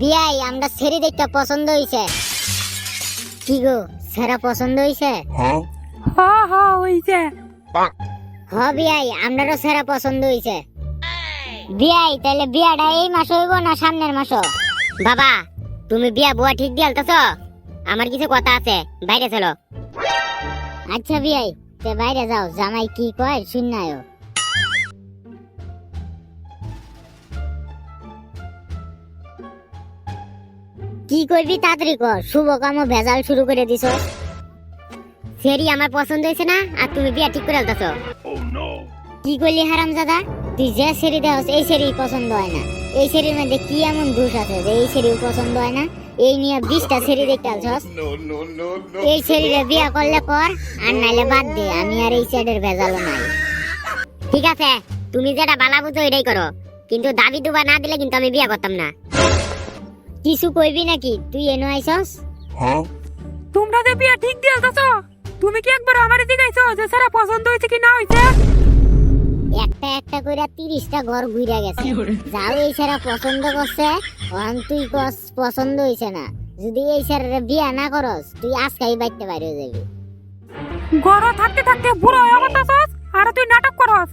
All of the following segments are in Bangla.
বিয়াই আমরা ছেড়ে দেখতে পছন্দ হইছে। কি গো সেরা পছন্দ হইছে? হ হ হইছে। হ বিয়াই আমরারও সেরা পছন্দ হইছে। বিয়াই তাহলে বিয়াটা এই মাস হইব না সামনের মাস? বাবা তুমি বিয়া বুয়া ঠিক দিয়ে আলতাছ? আমার কিছু কথা আছে বাইরে চলো। আচ্ছা বিয়াই তে বাইরে যাও জামাই কি কয় শুনায়ও কি করবি তাড়াতাড়ি কর। শুভ কাম ভেজাল শুরু করে দিছ। ফেরি আমার পছন্দ হয়েছে না আর তুমি বিয়া ঠিক করে আলতাছ। Oh! কি করলি হারাম দাদা তুই যে সেরি দেহস এই সেরি পছন্দ হয় না। এই সেরির মধ্যে কি এমন দোষ আছে যে এই সেরিও পছন্দ হয় না? এই নিয়ে বিশটা সেরি দেখতে আলছস. এই সেরিরে বিয়া করলে কর আর নাইলে বাদ দে আমি আর এই সাইডের ভেজালও নাই। ঠিক আছে তুমি যেটা বালা বুঝো এটাই করো। কিন্তু দাবি দুবা না দিলে কিন্তু আমি বিয়া করতাম না। কিছু কইবি নাকি? তুই এনো আইছস? Huh? তোমরা যে বিয়া ঠিক দিয়ে আলতাছ তুমি কি একবার আমার দিকে যে সারা পছন্দ হয়েছে কি না হয়েছে? একটা একটা কইরা তিরিশটা ঘর ঘুরে গেছে। যাও এই সারা পছন্দ করছে ওখান তুই কস পছন্দ হইছে না। যদি এই সারা বিয়া না করস তুই আজকাই বাইতে বাইরে যাবি। গড় থাকতে থাকতে বুড়ো হয়ে গেছস আর তুই নাটক করস।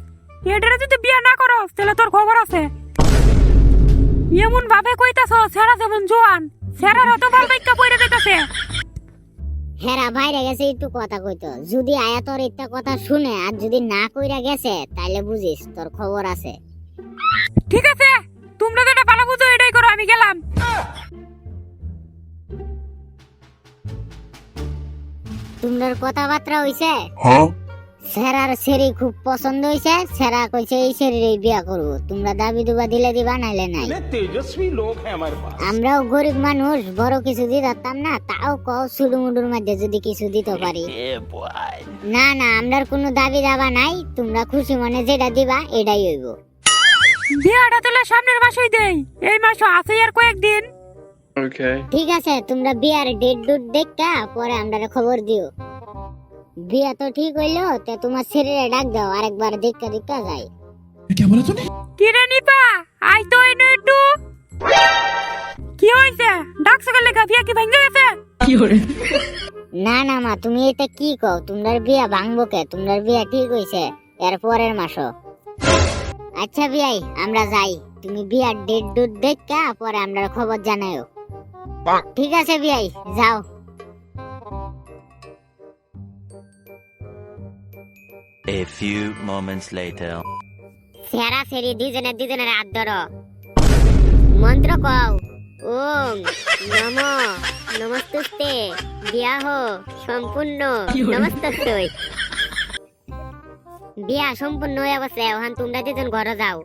এটারে যদি বিয়া না করস তাহলে তোর খবর আছে। এমন ভাবে কইতাছ সেরা যেমন জোয়ান সেরার হতো ভালো বাইকা পড়ে দিতেছে হেরা বাইরে গেছে একটু কথা কইতো। যদি আয়া তোর একটা কথা শুনে আর যদি না কইরা গেছে তাইলে বুঝিস তোর খবর আছে। ঠিক আছে তোমরা যেটা ভালো বুঝো এটাই করো আমি গেলাম। তোমরা কথাবার্তা হইছে? Huh? স্যারার সেরি খুব পছন্দ হয়েছে স্যারা কইছে এই সেরিরে বিয়া করব। তোমরা দাবি দুবা দিলে দিবা নাইলে নাই। মানে তেজস্বী লোক হ্যাঁ আমরাও গরিব মানুষ বড় কিছু দিতাম না তাও কও সুডু মুডুর মধ্যে যদি কিছু দিতে পারি। না না আমরার কোনো দাবি দাবা নাই তোমরা খুশি মনে যেটা দিবা এটাই হইব। বিয়াটা তাহলে সামনের মাসেই দেই এই মাস আছে আর কয়েকদিন। ঠিক আছে তোমরা বিয়ার ডেট ডুট দেখটা পরে আমরা খবর দিও। বিয়া তো ঠিক হইল তে তোমার ছেলেরে ডাক দাও আরেকবার দেখা দেখা যায় কি রে নিপা আই তো এনে একটু। কি হইছে? ডাকছে গেলে বিয়া কি ভেঙে গেছে? না না মা তুমি এটা কি কও? তোমরার বিয়া ভাঙবো কে? তোমরার বিয়া ঠিক হইছে এর পরের মাসও। আচ্ছা বিয়াই আমরা যাই। তুমি বিয়ার ডেট ডুট দেখা পরে আমরা খবর জানাইও। ঠিক আছে বিয়াই যাও। A few moments later. সেরা সেরি দুজনে দুজনের হাত ধরো মন্ত্র কও ওম নম নমস্তুস্তে বিয়াহ সম্পূর্ণ নমস্তস্তে বিয়া সম্পূর্ণ হয়ে গেছে ওখান তোমরা দুজন ঘরে যাও।